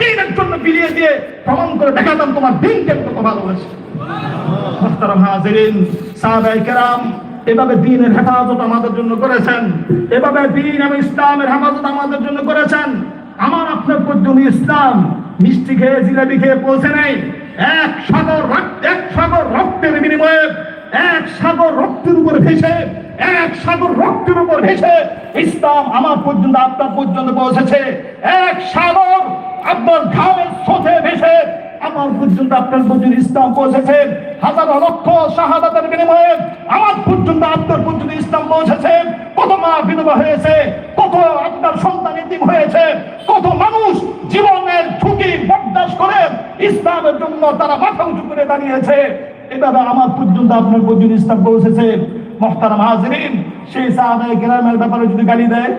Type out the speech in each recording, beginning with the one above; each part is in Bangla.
দিনের জন্য বিলিয়ে দিয়ে প্রমাণ করে দেখাতাম তোমার দিনকে কত ভালোবাসি। মোহতারাম এভাবে দিনের হেফাজত আমাদের জন্য করেছেন। এভাবে দিন এবং ইসলামের হেফাজত আমাদের জন্য করেছেন। আমার আপনার পর্যন্ত ইসলাম মিষ্টি খেয়ে জিলাপি খেয়ে পৌঁছে নেই। এক সাগর এক সাগর রক্তের বিনিময়ে, এক সাগর রক্তের উপর ভেসে, এক সাগর রক্তের উপর ভেসে ইসলাম আমার পর্যন্ত, আপনার পর্যন্ত পৌঁছেছে। এক সাগর আপনার ঘামের স্রোতে ভেসে আমার পর্যন্ত আপনার পর্যন্ত ইসলাম পৌঁছেছে। হাজার লক্ষ শাহাদাতের বিনিময়ে আমার পর্যন্ত আপনার পর্যন্ত ইসলাম পৌঁছেছে। কত মা বিধবা হয়েছে, কত আপনার সন্তান ইতিম হয়েছে, কত মানুষ জীবনের ঝুঁকি বরদাস্ত করে ইসলামের জন্য তারা মাথা উঁচু করে দাঁড়িয়েছে। এভাবে আমার পর্যন্ত আপনার পর্যন্ত ইসলাম পৌঁছেছে। মহতারাম হাজরিন, সেই সাহাবায়ে কেরামের ব্যাপারে যদি গালি দেয়,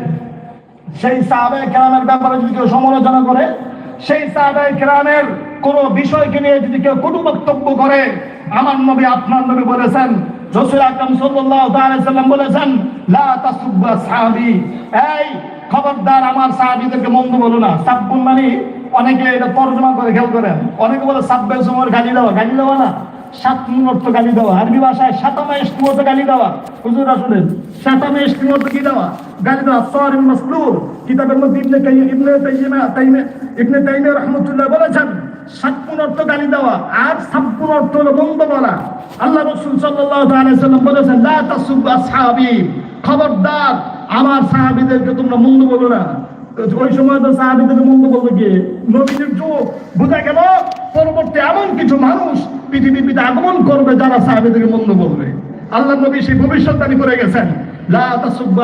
সেই সাহাবায়ে কেরামের ব্যাপারে যদি কেউ সমালোচনা করে সেই সাহাবায়ে কেরামের কোন বিষয়কে নিয়ে যদি কেউ কটু বক্তব্য করে, আমার নবী আপনার নবী বলেছেন, রসুল আকরাম সাল্লাল্লাহু সাল্লাম বলেছেন, লা এই খবরদার আমার সাহাবীদেরকে মন্দ বলো না। সাব্বুন মানে অনেকে এটা তর্জমা করে, খেয়াল করেন। অনেকে বলে সাব্বে সময় গালি গালি না। সাত অর্থ গালি দেওয়া। আরবি ভাষায় সাতামা ইস্তিমত গালি দেওয়া। হুজুর আসলেন সাতামা ইস্তিমত কি দেওয়া? গালি দেওয়া সর মাসলুর। কিতাবের মধ্যে ইবনে ইবনে তাইয়্যিমা তাইমে ইবনে তাইমিয়া রাহমাতুল্লাহ বলেছেন সাত অর্থ গালি দেওয়া আর সাব্বুন অর্থ হলো বন্ধ বলা আল্লাহ রাসূল সাল্লাল্লাহু আলাইহি সাল্লাম বলেছেন, লা তাসুব্বু আসহাবি। খবরদার, আমার সাহাবিদেরকে তোমরা মন্দ বলো না। ওই সময় তো সাহাবিদের মন্দ বলবে কি নবীদের যুগ বোঝা গেল পরবর্তী এমন কিছু মানুষ পৃথিবীতে আগমন করবে যারা সাহাবিদেরকে মন্দ বলবে। আল্লাহ নবী সেই ভবিষ্যৎবাণী করে গেছেন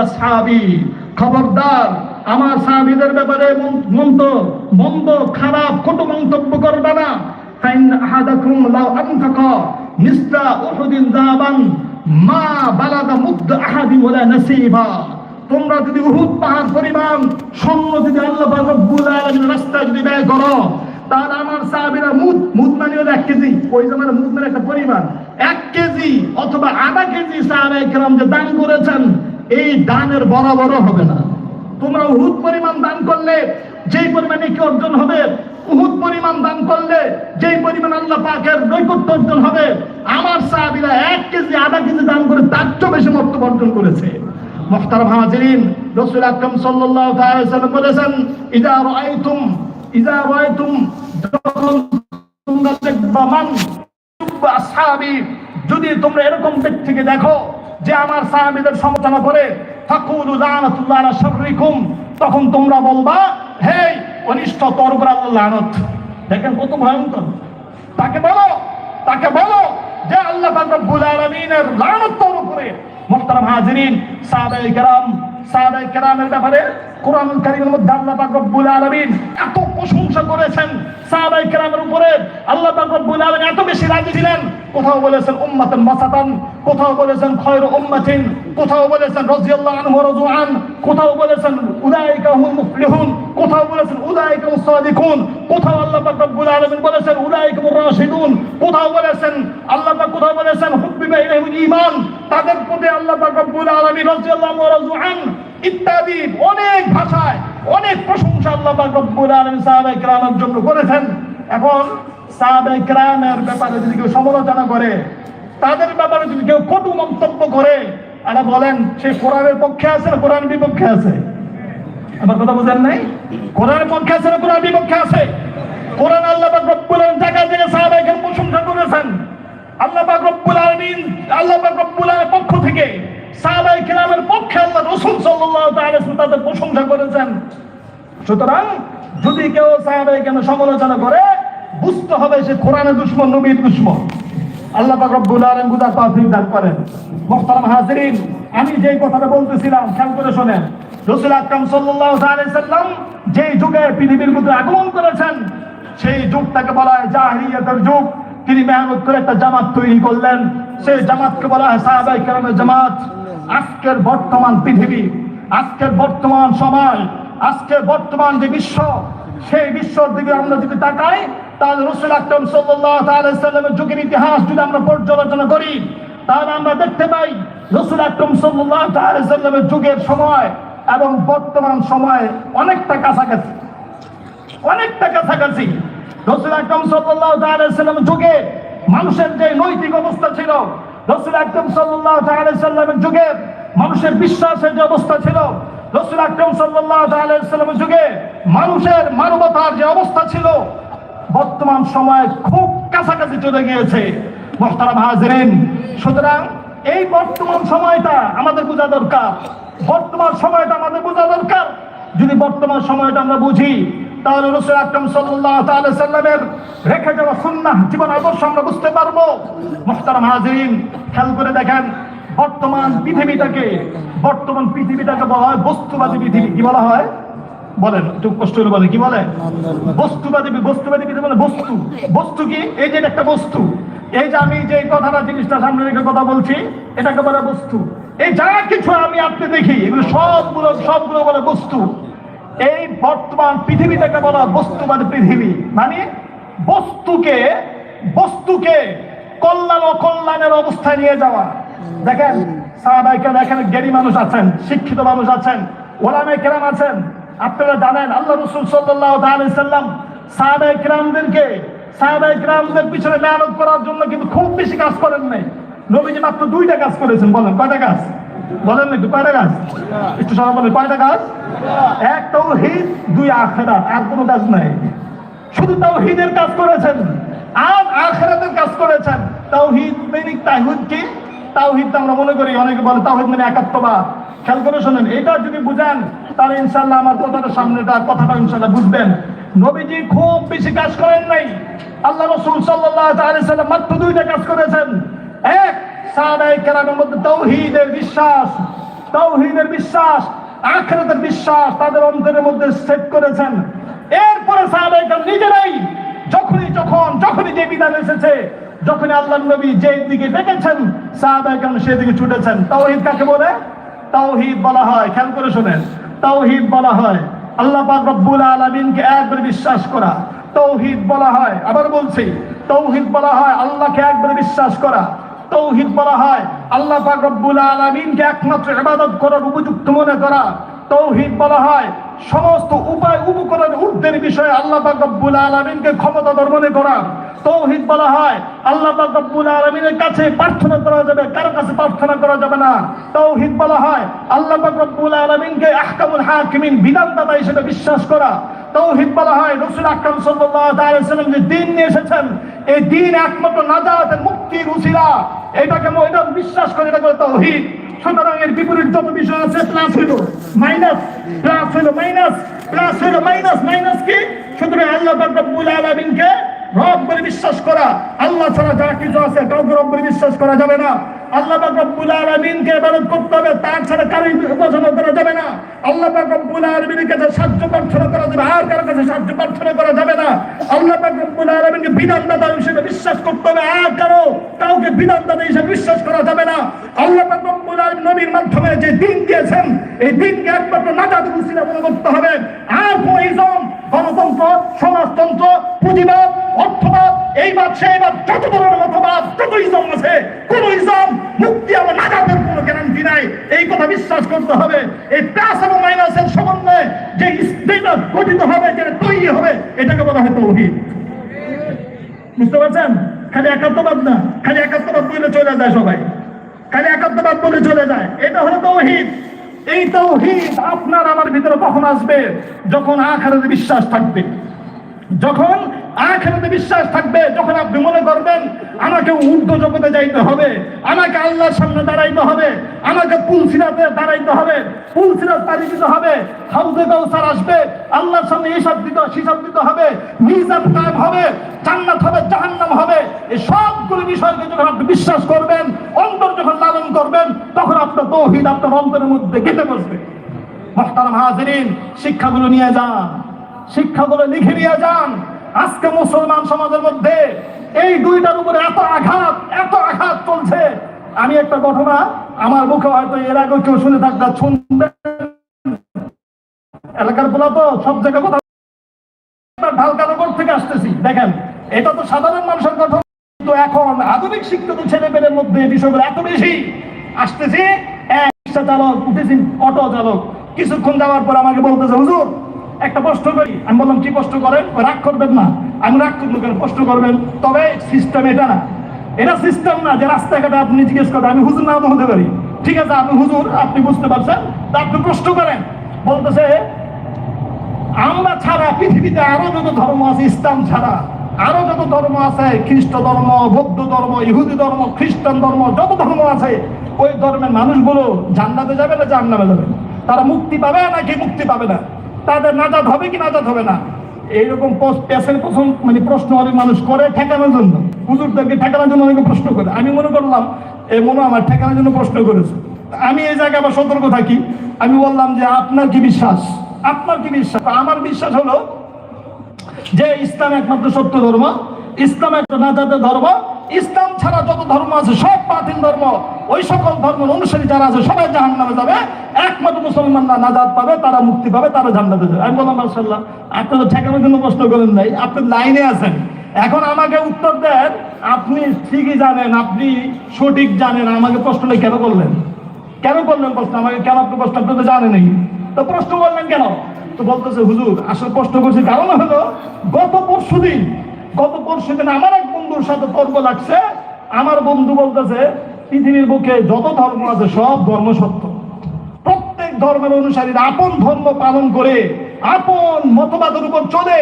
সাহাবি খবরদার, আমার সাহাবিদের ব্যাপারে মন- মন্দ মন্দ, খারাপ, কটু মন্তব্য করবে না। ফাইন আহাদাকুম লাউ আনফাকা মিসলা উহুদিন যাবান মা বালাগা মুদ্দ আহাদিন ওয়ালা নাসিবা। তোমরা যদি উহুদ পাহাড় পরিমাণ স্বর্ণ যদি আল্লাহ রব্বুল যদি ব্যয় করো, তাহলে আমার সাহাবীরা মুদ মুদ মানে এক কেজি। ওই জামানে মুদ মানে একটা পরিমাণ। এক কেজি অথবা আধা কেজি কেরাম যে দান করেছেন, এই দানের বরাবর হবে না। তোমরা উহুদ পরিমাণ দান করলে যেই পরিমাণে কি অর্জন হবে, উহুদ পরিমাণ দান করলে যেই পরিমাণ আল্লাহ পাকের নৈকট্য অর্জন হবে, আমার সাহাবীরা এক কেজি, আধা কেজি দান করে তার চেয়ে বেশি মর্তব অর্জন করেছে। মুহতারাম হাজিরিন রাসূল আকরাম সাল্লাল্লাহু তাআলা সাল্লাম বলেছেন ইযা রাআইতুম ইযা রাআইতুম, যখন তোমরা দেখবা মান আসহাবি, যদি তোমরা এরকম ব্যক্তিকে দেখো যে আমার সাহাবীদের সমালোচনা করে ফাকুলু লানাতুল্লাহ আলা শাররিকুম, তখন তোমরা বলবা, হে অনিষ্ট তোর উপর আল্লাহ লানত। দেখেন কত ভয়ঙ্কর। তাকে বলো তাকে বলো যে আল্লাহ পাক রব্বুল আলামিনের লানত তোর উপরে। মুহতারাম হাজিরিন, সাহাবায়ে কেরাম, সাহাবায়ে কেরামের ব্যাপারে কোরআনুল কারীমের মধ্যে আল্লাহ পাক রব্বুল আলামিন এত প্রশংসা করেছেন সাহাবায়ে কেরামের উপরে। আল্লাহ পাক রব্বুল আলামিন এত বেশি রাজি ছিলেন। কোথাও বলেছেন উম্মাতান মাসাতান, কোথাও বলেছেন খায়রু উম্মাতিন, কোথাও বলেছেন রাদিয়াল্লাহু আনহু রাজুআন, কোথাও বলেছেন উলাইকা হুম মুফলিহুন, কোথাও বলেছেন উলাইকা সাদিকুন, কোথাও আল্লাহ পাক রব্বুল আলামিন বলেছেন উলাইকা রাশিদুন, কোথাও বলেছেন আল্লাহ পাক কোথাও বলেছেন হুব্বিবা ইলাইহিল ঈমান তাদের প্রতি আল্লাহ আলামিন রাদিয়াল্লাহু ইত্যাদি অনেক ভাষায়, অনেক প্রশংসা আল্লাহ রব্বুল আলামিন সাহাবায়ে কেরামের জন্য করেছেন। এখন ব্যাপারে যদি কেউ সমালোচনা করে, তাদের ব্যাপারে যদি কেউ কটু মন্তব্য করে আরে বলেন, সে কোরআনের পক্ষে আছে না কোরআন বিপক্ষে আছে? আমার কথা বোঝেন নাই? কোরআনের পক্ষে আছে না কোরআন বিপক্ষে আছে? কোরআন আল্লাহ রব্বুল আলামিন জায়গা থেকে সাহাবায়ে কেরাম প্রশংসা করেছেন। আল্লাহ পাক রব্বুল আলামিন, আল্লাহ পাক রব্বুল আলামিনের পক্ষ থেকে সাহাবায়ে কেরামের পক্ষে আল্লাহ রাসূল সাল্লাল্লাহু তাআলা তাদের প্রশংসা করেছেন। সুতরাং যদি কেউ সাহাবায়ে কেন সমালোচনা করে, বুঝতে হবে সে কোরআনের দুশ্মন, নবীর দুশ্মন। আল্লাহ পাক রব্বুল আলামিন বুঝার তৌফিক দান করেন। মুহতারাম হাজিরিন, আমি যেই কথাটা বলতেছিলাম, খেয়াল করে শুনেন। রাসূল আকরাম সাল্লাল্লাহু আলাইহি সাল্লাম যেই যুগে পৃথিবীর মধ্যে আগমন করেছেন, সেই যুগটাকে বলা হয় জাহিলিয়াতের যুগ। তিনি মেহনত করে একটা জামাত তৈরি করলেন। সেই জামাতকে বলা হয় সাহাবায়ে কেরামের জামাত। আজকের বর্তমান পৃথিবী, আজকের বর্তমান সময়, আজকের বর্তমান যে বিশ্ব, সেই বিশ্বর দিকে আমরা যদি তাকাই, তাহলে রসুল আকরম সাল্লামের যুগের ইতিহাস যদি আমরা পর্যালোচনা করি, তাহলে আমরা দেখতে পাই রসুল আকরম সাল্লামের যুগের সময় এবং বর্তমান সময় অনেকটা কাছাকাছি অনেকটা কাছাকাছি। রসুল আকরম তাআলা সাল্লাম যুগে মানুষের যে নৈতিক অবস্থা ছিল, রসুল আকরম তাআলা সাল্লামের যুগে মানুষের বিশ্বাসের যে অবস্থা ছিল, রসুল আকরম তাআলা সাল্লামের যুগে মানুষের মানবতার যে অবস্থা ছিল, বর্তমান সময়ে খুব কাছাকাছি চলে গিয়েছে। মোহতারাম হাজরিন, সুতরাং এই বর্তমান সময়টা আমাদের বোঝা দরকার। বর্তমান সময়টা আমাদের বোঝা দরকার। যদি বর্তমান সময়টা আমরা বুঝি তাহলে রসুল আকরম তাআলা সাল্লামের রেখে যাওয়া সুন্নাহ জীবন আদর্শ আমরা বুঝতে পারব। মোহতারাম হাজরিন, খেয়াল করে দেখেন, বর্তমান পৃথিবীটাকে বর্তমান পৃথিবীটাকে বলা হয় বস্তুবাদী পৃথিবী। কি বলা হয়? বলেন, একটু কষ্ট করে বলে কি বলে? বস্তুবাদী বস্তুবাদী পৃথিবী মানে বস্তু। বস্তু কি? এই যে একটা বস্তু। এই যে আমি যে কথাটা, জিনিসটা সামনে রেখে কথা বলছি, এটাকে বলে বস্তু। এই যা কিছু আমি আপনি দেখি, এগুলো সবগুলো সবগুলো বলে বস্তু। এই বর্তমান পৃথিবীটাকে বলা বস্তুবাদী পৃথিবী। মানে বস্তুকে বস্তুকে কল্যাণ অকল্যাণের অবস্থায় নিয়ে যাওয়া। দেখেন সাহাবাইকে দেখেন জ্ঞানী মানুষ আছেন, শিক্ষিত মানুষ আছেন ওলামে কেরাম আছেন। আপনারা জানেন, আল্লাহ রসুল সাল্লাম সাহাবাই কিরামদেরকে সাহাবাই কিরামদের পিছনে মেহনত করার জন্য কিন্তু খুব বেশি কাজ করেন নাই। নবীজি মাত্র দুইটা কাজ করেছেন, বলেন, কয়টা কাজ? বলেন একটু কয়টা কাজ একটু সবাই বলেন কয়টা কাজ এক তৌহিদ, দুই আখেরাত আর কোনো কাজ নাই। শুধু তাওহীদের কাজ করেছেন, আর আখিরাতের কাজ করেছেন। তাওহীদ মানে তাওহীদ কি? তাওহীদ আমরা মনে করি, অনেকে বলে তাওহীদ মানে একাত্মবাদ। খেয়াল করে শোনেন, এটা যদি বুঝেন, তাহলে ইনশাল্লাহ আমার কথাটা সামনেটা, কথাটা ইনশাআল্লাহ বুঝবেন। নবীজি খুব বেশি কাজ করেন নাই। আল্লাহ রাসূল সাল্লাম মাত্র দুইটা কাজ করেছেন। এক তাওহীদের বিশ্বাস তাওহীদের বিশ্বাস, আখিরাতের বিশ্বাস তাদের অন্তরের মধ্যে সেট করেছেন। এরপরে সাহাবাইকার নিজেরাই যখনই, যখন, যখনই যে বিধান এসেছে, যখনই আল্লাহ নবী যে দিকে ডেকেছেন সাহাবাইকার সেদিকে ছুটেছেন। তাওহীদ কাকে বলে? তাওহীদ বলা হয়, খেয়াল করে শোনেন। তাওহীদ বলা হয়, আল্লাহ পাক রব্বুল আলামিনকে একবার বিশ্বাস করা। তৌহিদ বলা হয়, আবার বলছি, তৌহিদ বলা হয়, আল্লাহকে একবার বিশ্বাস করা। তৌহিদ বলা হয়। আল্লাহ পাক রব্বুল আলামিনকে একমাত্র ইবাদত করার উপযুক্ত মনে করা। তৌহিদ বলা হয়, সমস্ত উপায় উপকরণ ঊর্ধ্বের বিষয়ে আল্লাহ পাক রব্বুল আলামিনকে ক্ষমতাধর মনে করা। তৌহিদ বলা হয়, আল্লাহ পাক রব্বুল আলামিনের কাছে প্রার্থনা করা যাবে, কারও কাছে প্রার্থনা করা যাবে না। তৌহিদ বলা হয়, আল্লাহ পাক রব্বুল আলামিনকে আহকামুল হাকিমিন বিধানদাতা হিসেবে বিশ্বাস করা। তৌহিদ বলা হয়, রসুল আকরাম সাল্লাম যে দিন নিয়ে এসেছেন, এই দিন একমাত্র নাজাতের মুক্তির উসিলা। এটাকে এটা বিশ্বাস করে, এটা করে তৌহিদ। সুতরাং এর বিপরীত যত বিষয় আছে প্লাস হইল মাইনাস প্লাস হইল মাইনাস প্লাস হইল মাইনাস মাইনাস কি? সুতরাং আল্লাহ রব্বুল আলামিনকে রব বলে বিশ্বাস করা। আল্লাহ ছাড়া যা কিছু আছে, কাউকে রব বলে বিশ্বাস করা যাবে না। আল্লাহ রব্বুল আলামিনকে ইবাদত করতে হবে, তার ছাড়া কারও উপাসনা করা যাবে না। আল্লাহ রব্বুল আলামিনের কাছে সাহায্য প্রার্থনা করা যাবে, আর কারও কাছে সাহায্য প্রার্থনা করা যাবে না। আল্লাহ রব্বুল আলামিনকে বিধানদাতা হিসেবে বিশ্বাস করতে হবে, আর কারও কাউকে বিধানদাতা হিসেবে বিশ্বাস করা যাবে না। আল্লাহ রব্বুল আলামিন নবীর মাধ্যমে যে দিন দিয়েছেন, এই দিনকে একমাত্র নাজাত উসিলা মনে করতে হবে। আর কোন ইসম গণতন্ত্র, সমাজতন্ত্র, পুঁজিবাদ, অর্থবাদ এইবাদ সেইবাদ যত ধরনের মতবাদ যত ইসম আছে। কোন ইসম মুক্তি এবং নাজাতের কোনো গ্যারান্টি নাই। এই কথা বিশ্বাস করতে হবে। এই প্লাস এবং মাইনাসের সমন্বয়ে যে যেটা গঠিত হবে, যেটা তৈরি হবে, এটাকে বলা হয় তৌহিদ। বুঝতে পারছেন? খালি একাত্মবাদ না, খালি একাত্মবাদ বলে চলে যায় সবাই। খালি একাত্মবাদ বলে চলে যায়। এটা হলো তৌহিদ। এই তৌহিদ আপনার আমার ভিতরে কখন আসবে? যখন আখারাতে বিশ্বাস থাকবে। যখন আখেরাতে বিশ্বাস থাকবে, যখন আপনি মনে করবেন, আমাকে ঊর্ধ্ব জগতে যাইতে হবে, আমাকে আল্লাহর সামনে দাঁড়াইতে হবে, আমাকে পুল সিরাতে দাঁড়াইতে হবে পুল সিরাত পাড়ি দিতে হবে, হাউজে কাউসার আসবে, আল্লাহর সামনে হিসাব দিতে হিসাব দিতে হবে, মিজান কায়েম হবে, জান্নাত হবে, জাহান্নাম হবে, এই সবগুলো বিষয়কে যখন আপনি বিশ্বাস করবেন, অন্তর যখন লালন করবেন, তখন আপনার তৌহিদ আপনার অন্তরের মধ্যে গেঁথে বসবে। মহতারাম হাজিরিন, শিক্ষাগুলো নিয়ে যান, শিক্ষাগুলো লিখে নিয়ে যান আজকে মুসলমান সমাজের মধ্যে এই দুইটার উপরে এত আঘাত এত আঘাত চলছে। আমি একটা ঘটনা আমার মুখে হয়তো এর আগে কেউ শুনে থাকবে শুনবেন। এলাকার বলা তো সব জায়গায় ঢালকানগর থেকে আসতেছি। দেখেন, এটা তো সাধারণ মানুষের কথা, কিন্তু এখন আধুনিক শিক্ষিত ছেলে মেয়েদের মধ্যে বিষয়গুলো এত বেশি। আসতেছি এক রিক্সা চালক উঠেছি, অটো চালক। কিছুক্ষণ যাওয়ার পর আমাকে বলতেছে, হুজুর একটা প্রশ্ন করি। আমি বললাম, কি প্রশ্ন করেন? রাগ করবেন না। আমি রাগ করব কেন? প্রশ্ন করবেন, তবে সিস্টেম এটা না। এটা সিস্টেম না যে রাস্তাঘাটে আপনি জিজ্ঞেস করেন, আমি হুজুর নাম হতে পারি ঠিক আছে আপনি হুজুর, আপনি বুঝতে পারছেন? তা আপনি প্রশ্ন করেন। বলতেছে, আমরা ছাড়া পৃথিবীতে আরও যত ধর্ম আছে, ইসলাম ছাড়া, আরও যত ধর্ম আছে, খ্রিস্ট ধর্ম, বৌদ্ধ ধর্ম, ইহুদি ধর্ম, খ্রিস্টান ধর্ম, যত ধর্ম আছে, ওই ধর্মের মানুষগুলো জান্নাতে যাবে না জান্নাতে যাবে তারা মুক্তি পাবে নাকি মুক্তি পাবে না? তাদের নাজাদ হবে কি নাজাদ হবে না? এইরকম পছন্দ মানে প্রশ্ন অনেক মানুষ করে ঠেকানোর জন্য। হুজুরদেরকে ঠেকানোর জন্য অনেকে প্রশ্ন করে। আমি মনে করলাম, এ মনে আমার ঠেকানোর জন্য প্রশ্ন করেছে। আমি এই জায়গায় আবার সতর্ক থাকি। আমি বললাম যে, আপনার কি বিশ্বাস? আপনার কি বিশ্বাস? আমার বিশ্বাস হলো যে, ইসলাম একমাত্র সত্য ধর্ম। ইসলাম একটা নাজাতের ধর্ম। ইসলাম ছাড়া যত ধর্ম আছে, সব প্রাচীন ধর্ম, ওই সকল ধর্মের অনুসারী যারা আছে, সবাই জাহান নামে যাবে। একমাত্র মুসলমানরা নাজাদ পাবে, তারা মুক্তি পাবে, তারা জান্নাতে যাবে। আমি বললাম মার্শাল্লাহ আপনি তো ঠেকানোর জন্য প্রশ্ন করেন নাই, আপনি লাইনে আছেন। এখন আমাকে উত্তর দেন, আপনি ঠিকই জানেন, আপনি সঠিক জানেন, আমাকে প্রশ্নটা কেন করলেন? কেন করলেন প্রশ্ন? আমাকে কেন আপনি প্রশ্ন? আপনি তো জানেনই তো প্রশ্ন করলেন কেন? তো বলতেছে, হুজুর, আসলে প্রশ্ন করছি কারণ হলো, গত পরশু দিন গত পরশু দিন আমার এক বন্ধুর সাথে তর্ক লাগছে, আমার বন্ধু বলতেছে, পৃথিবীর বুকে যত ধর্ম আছে সব ধর্ম সত্য। প্রত্যেক ধর্মের অনুসারীরা আপন ধর্ম পালন করে, আপন মতবাদের উপর চলে,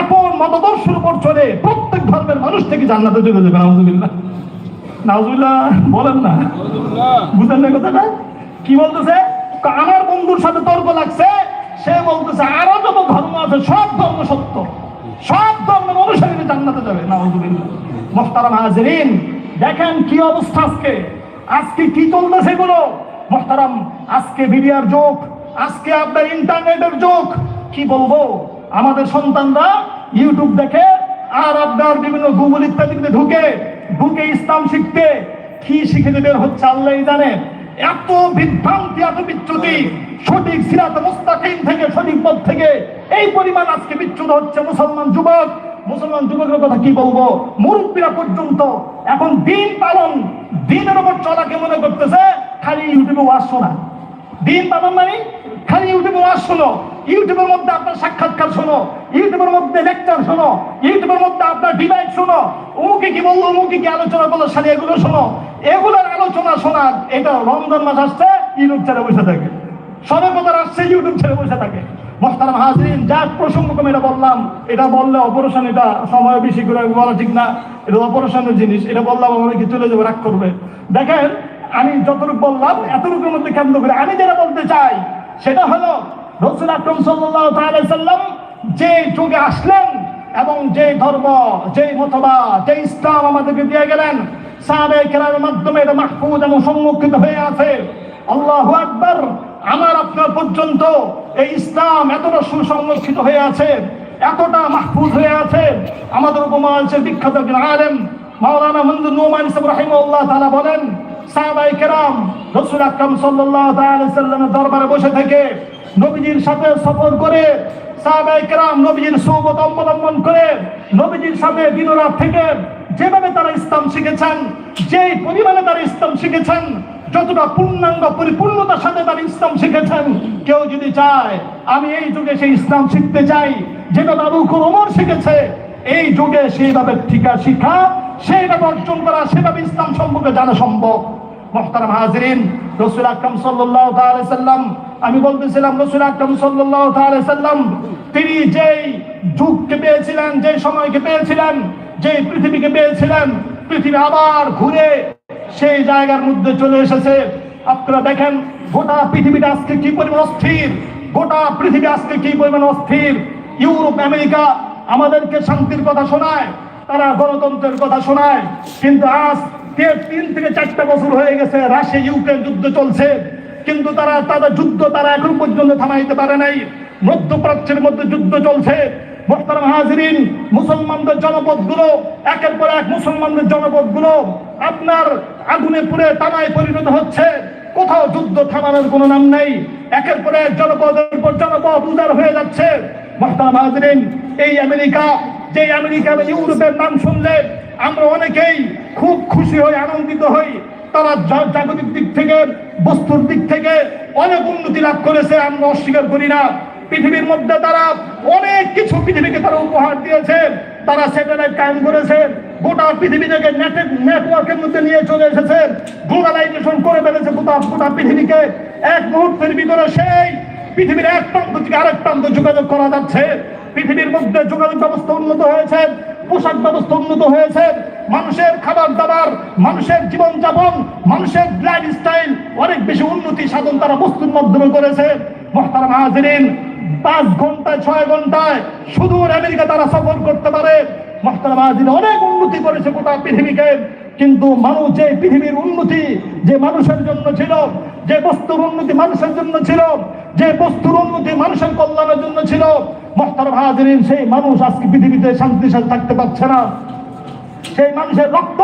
আপন মতদর্শের উপর চলে, প্রত্যেক ধর্মের মানুষ থেকে জান্নাতে চলে যাবে, নাউজুবিল্লাহ। বলেন না। না কথাটা? কি বলতেছে? আমার বন্ধুর সাথে তর্ক লাগছে, সে বলতেছে, আরও যত ধর্ম আছে সব ধর্ম সত্য। সব ধর্মের অনুসারীরা জান্নাতে যাবে, নাউজুবিল্লাহ। মোহতারাম হাজরিন, দেখেন কি অবস্থা আজকে? আজকে কি চলতেছে মোহতারাম আজকে যুগ, আজকে আপনার ইন্টারনেটের যুগ। কি বলব? আমাদের সন্তানরা ইউটিউব দেখে আর আপনার বিভিন্ন গুগল ইত্যাদিতে ঢুকে ঢুকে ইসলাম শিখতে কি শিখে বের হচ্ছে আল্লাহ জানেন এত বিভ্রান্তি, এত বিচ্যুতি, সঠিক সিরাত মুস্তাকিম থেকে, সঠিক পথ থেকে এই পরিমাণ আজকে বিচ্যুত হচ্ছে মুসলমান যুবক। মুসলমান যুবকের কথা কি বলব? মুরব্বীরা পর্যন্ত এখন দিন পালন, দিনের উপর চলাকে মনে করতেছে? খালি ইউটিউবে ওয়াজ শোনা। দিন পালন মানে? খালি ইউটিউবে ওয়াজ শোনো। ইউটিউবের মধ্যে আপনার সাক্ষাৎকার শোনো। ইউটিউবের মধ্যে লেকচার শোনো। ইউটিউবের মধ্যে আপনার ডিভাইড শোনো। অমুকে কি বলল, অমুকে কি আলোচনা করল সারি এগুলো শোনো। এগুলোর আলোচনা শোনা এটা রমজান মাস আসছে ইউটিউব ছেড়ে বসে থাকে। সবে কথা আসছে ইউটিউব ছেড়ে বসে থাকে। মোস্তারাম হাজরিন যা প্রসঙ্গক্রমে এটা বললাম, এটা বললে অপারেশন এটা সময় বেশি করে বলা ঠিক না, এটা অপারেশনের জিনিস, এটা বললাম অনেকে চলে যাবে, রাগ করবে। দেখেন, আমি যতটুকু বললাম, এতটুকুর মধ্যে কেন্দ্র করে আমি যেটা বলতে চাই, সেটা হলো রসুল আকরম সাল্লাম যে যুগে আসলেন এবং যে ধর্ম, যে মতবা যে ইসলাম আমাদেরকে দিয়ে গেলেন সাহাবে কেরার মাধ্যমে এটা মাহফুজ এবং সংরক্ষিত হয়ে আছে। আল্লাহ আকবার আমার আপনার পর্যন্ত এই ইসলাম এতটা সুসংরক্ষিত হয়ে আছে, এতটা মাহফুজ হয়ে আছে। আমাদের উপমহাদেশের বিখ্যাত একজন আলেম, মাওলানা মঞ্জুর নোমান ইসলাম রাহিমাল্লাহ তাআলা বলেন সাহাবাই কেরাম রসুল আকরাম তাআলা সাল্লামের দরবারে বসে থেকে নবীজির সাথে সফর করে সাহাবাই কেরাম নবীজির সৌবত অবলম্বন করে, নবীজির সাথে দিনরাত থেকে যেভাবে তারা ইসলাম শিখেছেন যে পরিমাণে তারা ইসলাম শিখেছেন যতটা পূর্ণাঙ্গ পরিপূর্ণতার সাথে তারা ইসলাম শিখেছেন, কেউ যদি চায়, আমি এই যুগে সেই ইসলাম শিখতে চাই যেটা আবু ওমর শিখেছে, এই যুগে সেইভাবে ঠিকা শিক্ষা, সেইভাবে অর্জন করা সেভাবে ইসলাম সম্পর্কে জানা সম্ভব। মোহতারাম হাজরিন, রসুল আকরম তাআলা সাল্লাম, আমি বলতেছিলাম, রসুল আকরম তাআলা সাল্লাম, তিনি যেই যুগকে পেয়েছিলেন যে সময়কে পেয়েছিলেন যে পৃথিবীকে পেয়েছিলেন, পৃথিবী আবার ঘুরে সেই জায়গার মধ্যে চলে এসেছে। আপনারা দেখেন, গোটা পৃথিবীটা আজকে কি পরিমাণ অস্থির? গোটা পৃথিবী আজকে কি পরিমাণ অস্থির? ইউরোপ, আমেরিকা আমাদেরকে শান্তির কথা শোনায়, তারা গণতন্ত্রের কথা শোনায়। কিন্তু আজ তিন থেকে চারটা বছর হয়ে গেছে, রাশিয়া, ইউক্রেন যুদ্ধ চলছে। কিন্তু তারা, তাদের যুদ্ধ তারা এখন পর্যন্ত থামাইতে পারে নাই। মধ্যপ্রাচ্যের মধ্যে যুদ্ধ চলছে। মোহতারাম হাজরিন, মুসলমানদের একের পর এক মুসলমানদের জনপদগুলো আপনার আগুনে পুড়ে তামায় পরিণত হচ্ছে। কোথাও যুদ্ধ থামানোর কোনো নাম নেই। একের পর এক জনপদের পর জনপদ উদার হয়ে যাচ্ছে। হাজরিন, এই আমেরিকা যে আমেরিকা ইউরোপের নাম শুনলে আমরা অনেকেই খুব খুশি হই, আনন্দিত হই। তারা জাগতিক দিক থেকে, বস্তুর দিক থেকে অনেক উন্নতি লাভ করেছে, আমরা অস্বীকার করি না। পৃথিবীর মধ্যে তারা অনেক কিছু পৃথিবীকে তারা উপহার দিয়েছে। তারা স্যাটেলাইট কায়েম করেছে। গোটা পৃথিবী থেকে নেটওয়ার্কের মধ্যে নিয়ে চলে এসেছে। গ্লোবালাইজেশন করে ফেলেছে গোটা গোটা পৃথিবীকে। এক মুহূর্তের ভিতরে সেই পৃথিবীর এক প্রান্ত থেকে আরেক প্রান্ত যোগাযোগ করা যাচ্ছে। পৃথিবীর মধ্যে যোগাযোগ ব্যবস্থা উন্নত হয়েছে, পোশাক ব্যবস্থা উন্নত হয়েছে। মানুষের খাবার দাবার, মানুষের জীবনযাপন, মানুষের লাইফ স্টাইল অনেক বেশি উন্নতি সাধন তারা বস্তুর মাধ্যমে করেছে। মহতারা হাজিরিন পাঁচ ঘন্টায় ছয় ঘন্টায় সুদূর আমেরিকা তারা সফর করতে পারে। মহতারা অনেক উন্নতি করেছে গোটা পৃথিবীকে, কিন্তু মানুষ যে পৃথিবীর উন্নতি, যে মানুষের জন্য ছিল, যে বস্তুর উন্নতি মানুষের জন্য ছিল, যে বস্তুর উন্নতি মানুষের কল্যাণের জন্য ছিল মহতার হাজিরিন সেই মানুষ আজকে পৃথিবীতে শান্তিশাল থাকতে পারছে না। সেই মানুষের রক্ত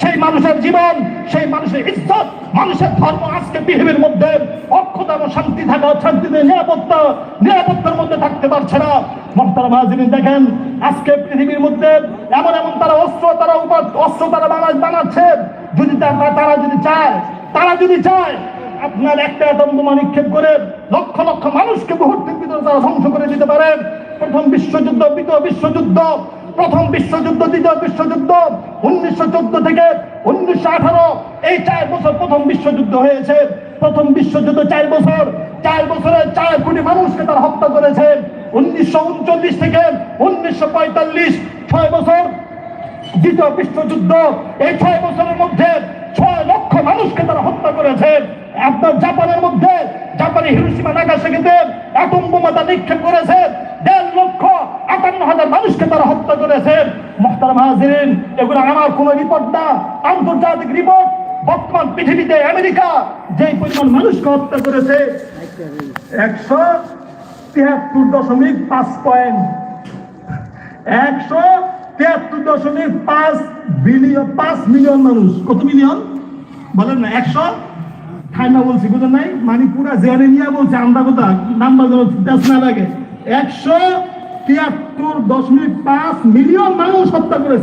সেই মানুষের জীবন, সেই মানুষের ইজ্জত, মানুষের ধর্ম আজকে পৃথিবীর মধ্যে অক্ষত এবং শান্তি থাকা শান্তিতে নিরাপত্তা, নিরাপত্তার মধ্যে থাকতে পারছে না। মমতার মাহাজিনী দেখেন, আজকে পৃথিবীর মধ্যে এমন এমন তারা অস্ত্র, তারা উপা- অস্ত্র তারা বানা- বানাচ্ছে। যদি তারা তারা যদি চায়, তারা যদি চায়, আপনার একটা অ্যাটম নিক্ষেপ করে লক্ষ লক্ষ মানুষকে মুহূর্তের ভিতরে তারা ধ্বংস করে দিতে পারেন প্রথম বিশ্বযুদ্ধ, দ্বিতীয় বিশ্বযুদ্ধ প্রথম বিশ্বযুদ্ধ, দ্বিতীয় বিশ্বযুদ্ধ, উনিশশো চোদ্দ থেকে উনিশশো আঠারো। এই চার বছর প্রথম বিশ্বযুদ্ধ হয়েছে। প্রথম বিশ্বযুদ্ধ চার বছর। চার বছরে চার কোটি মানুষকে তারা হত্যা করেছে। উনিশশো উনচল্লিশ থেকে উনিশশো পঁয়তাল্লিশ। ছয় বছর। দ্বিতীয় বিশ্বযুদ্ধ। এই ছয় বছরের মধ্যে ছয় লক্ষ মানুষকে তারা হত্যা করেছে। আপনার জাপানের মধ্যে জাপানি হিরোসীমা নাগাসাকিতে অ্যাটম বোমা নিক্ষেপ করেছে। দেড় লক্ষ আটান্ন হাজার মানুষকে তারা হত্যা করেছে। মোহতারাম হাজিরিন, এগুলো আমার কোনো রিপোর্ট না। আন্তর্জাতিক রিপোর্ট বর্তমান পৃথিবীতে আমেরিকা যে পরিমাণ মানুষকে হত্যা করেছে, একশো তিয়াত্তর দশমিক পাঁচ পয়েন্ট একশো তিয়াত্তর দশমিক পাঁচ বিলিয়ন, পাঁচ মিলিয়ন মানুষ। কত মিলিয়ন? বলেন না, একশো? ঠান্ডা বলছি বুঝলেন নাই? মানে পুরা জেনে নিয়ে বলছে, আমরা কোথা? নাম্বার যেন দেশ না লাগে? একশো তিয়াত্তর দশমিক পাঁচ মিলিয়ন মানুষ হত্যা করেছে।